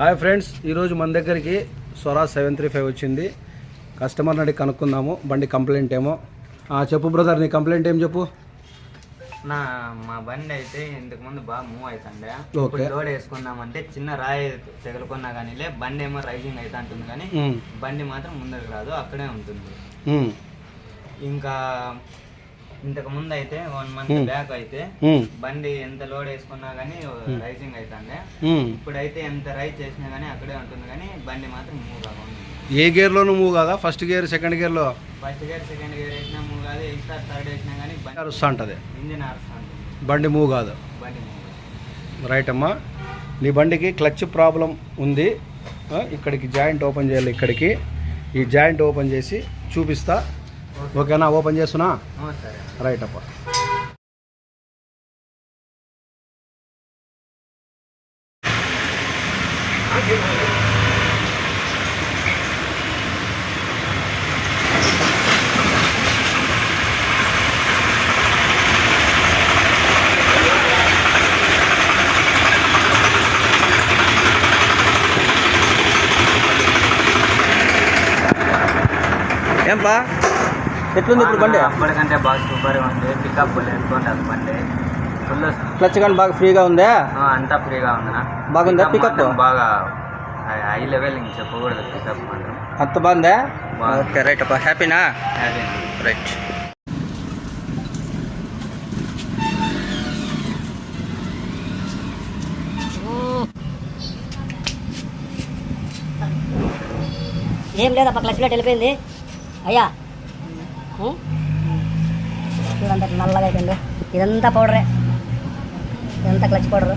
Hi friends ఈరోజు మన దగ్గరికి స్వరాజ్ సెవెన్ త్రీ ఫైవ్ వచ్చింది. కస్టమర్ అడిగి కనుక్కుందాము బండి కంప్లైంట్ ఏమో. చెప్పు బ్రదర్ నీ కంప్లైంట్ ఏం చెప్పు? నా మా బండి అయితే ఇంతకు ముందు బాగా మూవ్ అవుతుండే. ఓకే. ఇప్పుడు లోడ్ వేసుకుందామంటే చిన్న రాయి తగులుకున్నా కానీ లే బండి ఏమో రైజింగ్ అయితే అంటుంది కానీ బండి మాత్రం ముందరకు రాదు అక్కడే ఉంటుంది. ఇంకా ఇంతకు ముందు అయితే వన్ మంత్. బ్యాక్ అయితే బండి ఎంత లోడ్ వేసుకున్నా కానీ రైజింగ్ ఉమ్. ఇప్పుడైతే ఎంత రైజ్ చేసినా కానీ అక్కడే ఉంటుంది కానీ బండి మాత్రం మూవ్ కాకుండా ఏ గేర్లోనూ మూవ్ కాదా? ఫస్ట్ గేర్ సెకండ్ గేర్లో ఫస్ట్ గేర్ సెకండ్ గేర్ వేసినా మూవ్ కాదు. ఎక్స్ట్రా థర్డ్ వేసినా కానీ బండి వస్తూ ఉంటుంది ఇంజిన్ ఆడుతుంది బండి మూవ్ కాదు. బండి మూవ్. రైట్ అమ్మా. నీ బండికి క్లచ్ ప్రాబ్లం ఉంది. ఇక్కడికి జాయింట్ ఓపెన్ చేయాలి ఇక్కడికి. ఈ జాయింట్ ఓపెన్ చేసి చూపిస్తా. ఓకేనా ఓపెన్ చేస్తున్నా? ఓ, సరే. రైట్ అప్ప. ఏంపా? ఎట్లుంది ఇప్పుడు బండి? అప్పటికంటే బాగా సూపర్గా ఉంది. పికప్ లేకుంటుంది బండి. ఫుల్ క్లచ్ కానీ బాగా ఫ్రీగా ఉందా? అంతా ఫ్రీగా ఉంది బాగుందా pickup? బాగా హై లెవెల్ ఇంక చెప్పకూడదు పికప్ మాత్రం. అంత బాగుందా. ఓకే రైట్ అప్ప హ్యాపీనా అదే రైట్ ఏం లేదప్ప క్లచ్ ప్లేట్ వెళ్ళిపోయింది. అయ్యా. ఎట్లా నల్లగా అయిపోయింది. ఇదంతా పౌడరే. ఇదంతా క్లచ్ పౌడరు.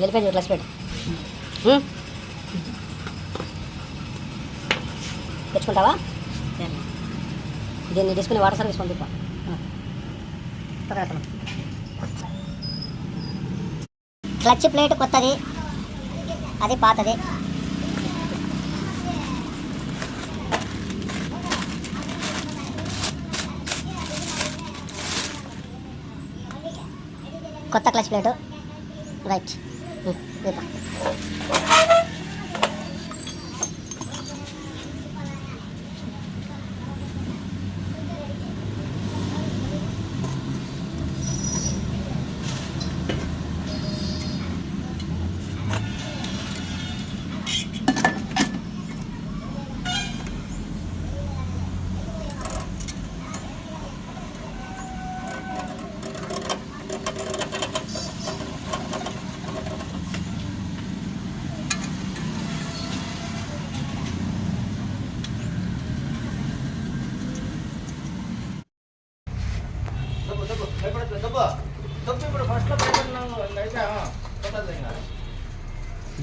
వెళ్ళిపోయింది క్లచ్ ప్లేట్ ఉం? తెచ్చుకుంటావా? దీన్ని తీసుకుని వాటర్ సర్వీస్ పంపిపా క్లచ్ ప్లేట్ కొత్తది. అది పాతది. కొత్త క్లచ్ ప్లేట్ రైట్ 嗯对吧？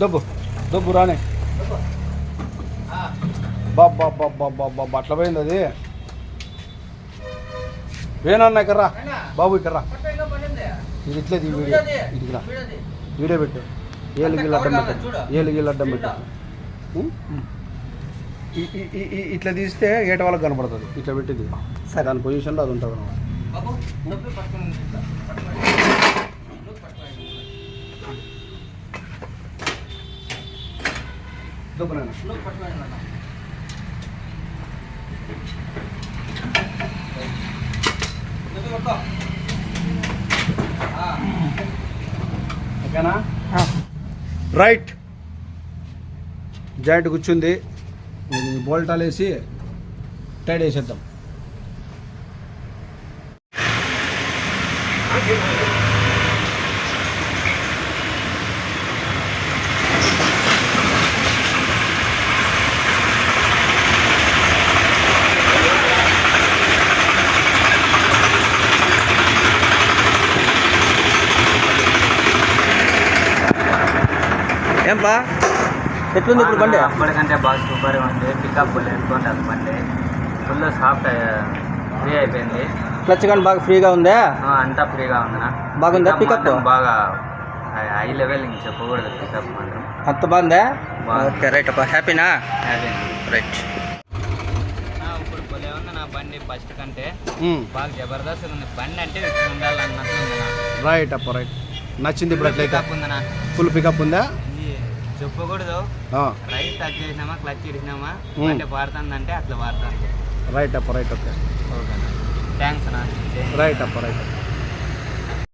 దబ్బు దబ్బు రానే. బాబా బాబా బాబా అట్లా పోయింది అది. వేనన్నా కర్రా బాబు ఇక్కర్రా ఇది ఇట్లేదు ఈ వీడియో. ఇదికి రా వీడియో పెట్టు. ఏళ్ళు గిల్లు అడ్డం పెట్టు. ఏళ్ళు గిల్లు అడ్డం పెట్టు. ఇట్లా తీస్తే ఏట వాళ్ళకి కనపడుతుంది. ఇట్లా పెట్టింది. సరే. దాని పొజిషన్లో అది ఉంటుంది అన్నమాట దబ్బు నాయనా. ఓకేనా రైట్. జాయింట్ కూర్చుంది. బోల్టాలు వేసి టైడ్ వేసేద్దాం ఏంపా? ఎట్లుంది ఇప్పుడు బండి? అప్పటికంటే బాగా సూపర్గా ఉంది. పికప్ లేకుండా బండి. ఫుల్ సాఫ్ట్ ఫ్రీ అయిపోయింది. క్లచ్ కానీ బాగా ఫ్రీగా ఉందా? అంతా ఫ్రీగా ఉందినా. బాగుందా? మాత్రం బాగా హై లెవెల్ ఇంక చెప్పకూడదు పికప్ మాత్రం. అంత బాగుందా. ఓకే రైట్ అప్ప హ్యాపీనా అదే రైట్ ఇప్పుడు భలే ఉంది నా బండి ఫస్ట్ కంటే. ఉమ్, బాగా జబర్దస్త్ ఉంది. బండి అంటే నా. రైట్ అప్ప రైట్ నచ్చింది ఇప్పుడు అట్లయితే. పికప్ ఉందనా. ఫుల్ పికప్ ఉందా? చెప్పకూడదు. రైట్ టచ్ చేసినామా క్లచ్ ఇరిసినామా Hmm. బండి పారుతుందంటే అట్లా పారుతుంది రైట్ అప్ప రైట్ ఓకే ఓకే థ్యాంక్స్ అన్న. రైట్ అప్ప రైట్